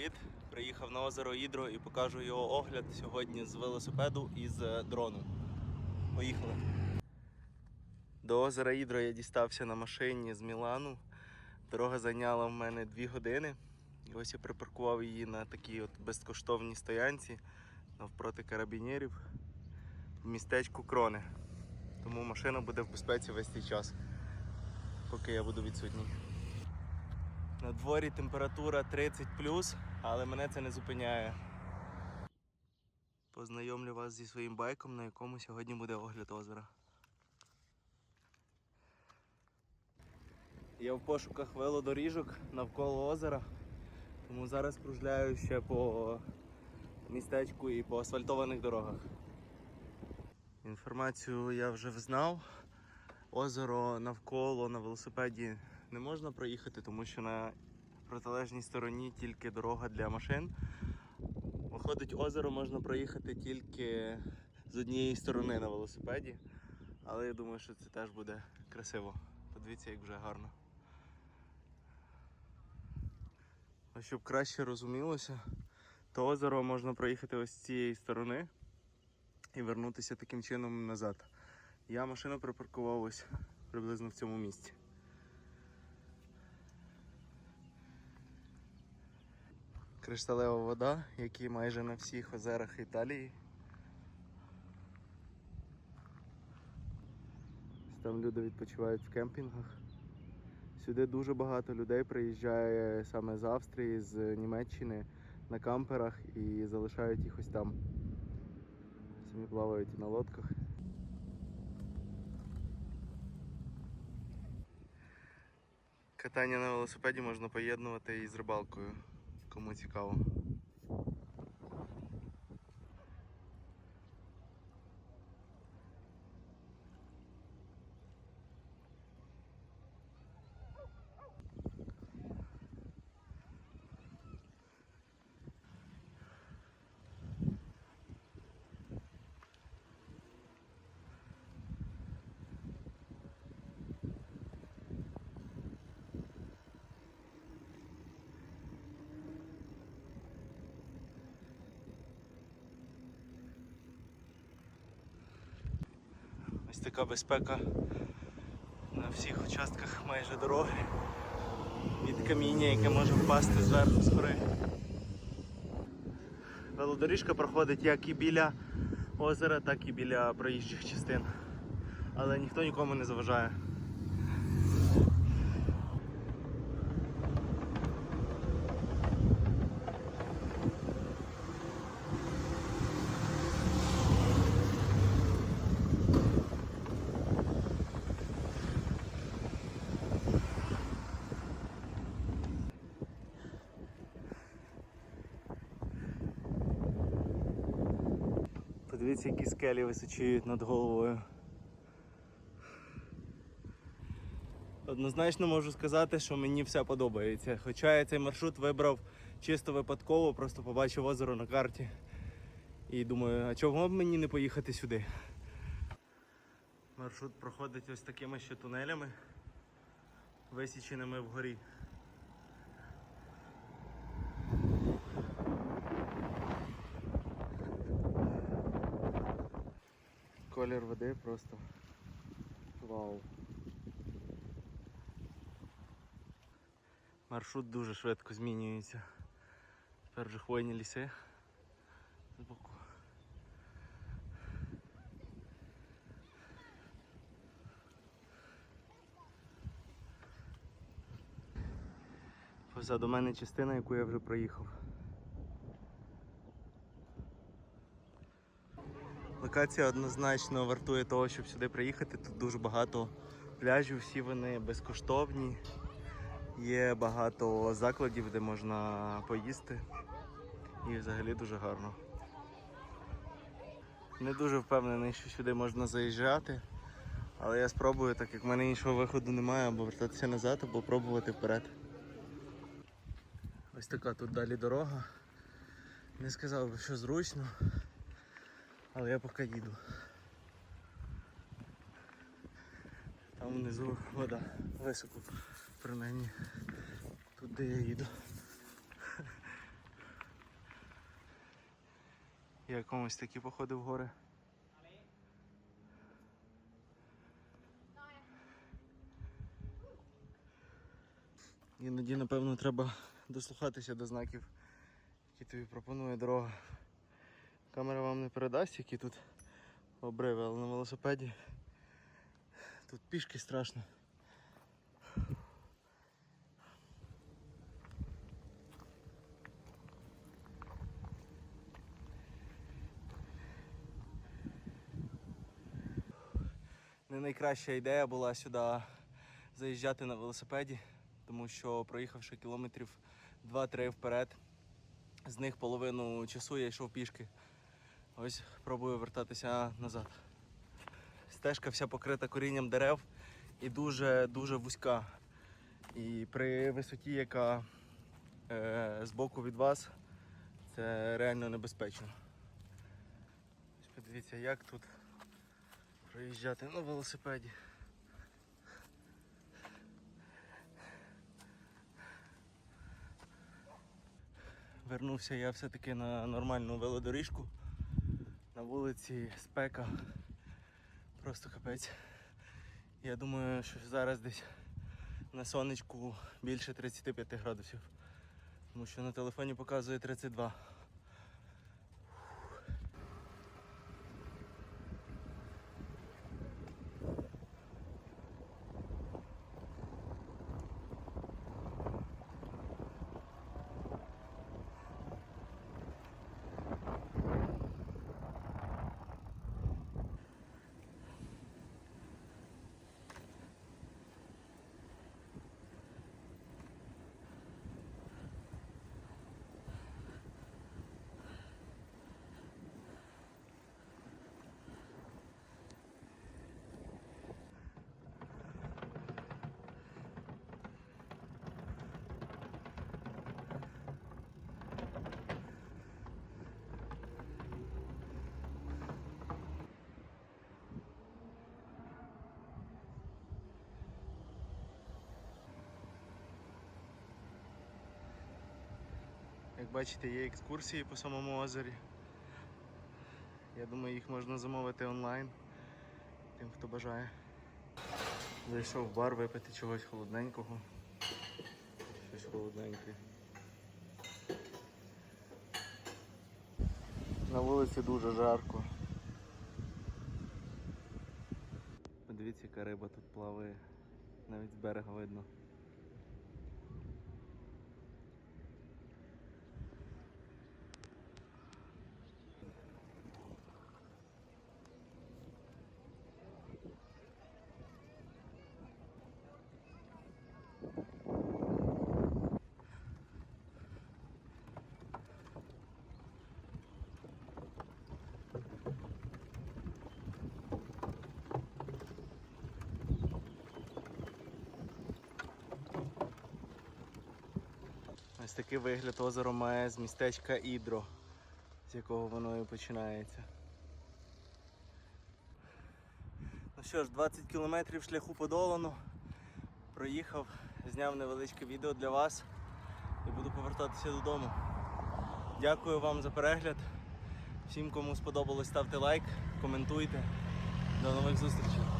привіт! Приїхав на озеро Ідро і покажу його огляд сьогодні з велосипеду і з дрону. Поїхали. До озера Ідро я дістався на машині з Мілану. Дорога зайняла в мене 2 години. І ось я припаркував її на такій от безкоштовній стоянці навпроти карабінерів в містечку Кроне. Тому машина буде в безпеці весь цей час, поки я буду відсутній. На дворі температура 30 але мене це не зупиняє. Познайомлю вас зі своїм байком, на якому сьогодні буде огляд озера. Я в пошуках велодоріжок навколо озера, тому зараз кружляю ще по містечку і по асфальтованих дорогах. Інформацію я вже взнав. Озеро навколо на велосипеді не можна проїхати, тому що на протилежній стороні тільки дорога для машин. Виходить, озеро можна проїхати тільки з однієї сторони на велосипеді. Але я думаю, що це теж буде красиво. Подивіться, як вже гарно. А щоб краще розумілося, то озеро можна проїхати ось з цієї сторони і вернутися таким чином назад. Я машину припаркував ось приблизно в цьому місці. Кришталева вода, як і майже на всіх озерах Італії. Там люди відпочивають в кемпінгах. Сюди дуже багато людей приїжджає саме з Австрії, з Німеччини на камперах і залишають їх ось там. Самі плавають і на лодках. Катання на велосипеді можна поєднувати і з рибалкою, кому цікаво. Ось така безпека на всіх участках майже дороги. Від каміння, яке може впасти зверху з гори. Велодоріжка проходить як і біля озера, так і біля проїжджих частин. Але ніхто нікому не заважає. Подивіться, які скелі височіють над головою. Однозначно можу сказати, що мені все подобається. Хоча я цей маршрут вибрав чисто випадково, просто побачив озеро на карті. І думаю, а чого б мені не поїхати сюди? Маршрут проходить ось такими ще тунелями, висіченими вгорі. Колір води просто вау. Маршрут дуже швидко змінюється. Тепер вже хвойні ліси збоку. Позаду мене частина, яку я вже проїхав. Локація однозначно вартує того, щоб сюди приїхати. Тут дуже багато пляжів, всі вони безкоштовні. Є багато закладів, де можна поїсти. І взагалі дуже гарно. Не дуже впевнений, що сюди можна заїжджати. Але я спробую, так як в мене іншого виходу немає, або вертатися назад, або пробувати вперед. Ось така тут далі дорога. Не сказав би, що зручно. Але я поки їду. Там внизу вода високо, принаймні тут де я їду. Якомусь такі походи в гори. Іноді, напевно, треба дослухатися до знаків, які тобі пропонує дорога. Камера вам не передасть, які тут обриви, але на велосипеді тут пішки страшно. Не найкраща ідея була сюди заїжджати на велосипеді, тому що проїхавши кілометрів 2-3 вперед, з них половину часу я йшов пішки. Ось пробую вертатися назад. Стежка вся покрита корінням дерев і дуже-дуже вузька. І при висоті, яка е, збоку від вас, це реально небезпечно. Ось подивіться, як тут проїжджати на велосипеді. Вернувся я все-таки на нормальну велодоріжку. На вулиці спека. Просто капець. Я думаю, що зараз десь на сонечку більше 35 градусів. Тому що на телефоні показує 32. Як бачите, є екскурсії по самому озері. Я думаю, їх можна замовити онлайн тим, хто бажає. Зайшов в бар випити чогось холодненького. Щось холодненьке. На вулиці дуже жарко. Подивіться, яка риба тут плаває. Навіть з берега видно. Ось такий вигляд озеро має з містечка Ідро, з якого воно і починається. Ну що ж, 20 кілометрів шляху подолано. Проїхав, зняв невеличке відео для вас і буду повертатися додому. Дякую вам за перегляд. Всім, кому сподобалось, ставте лайк, коментуйте. До нових зустрічей.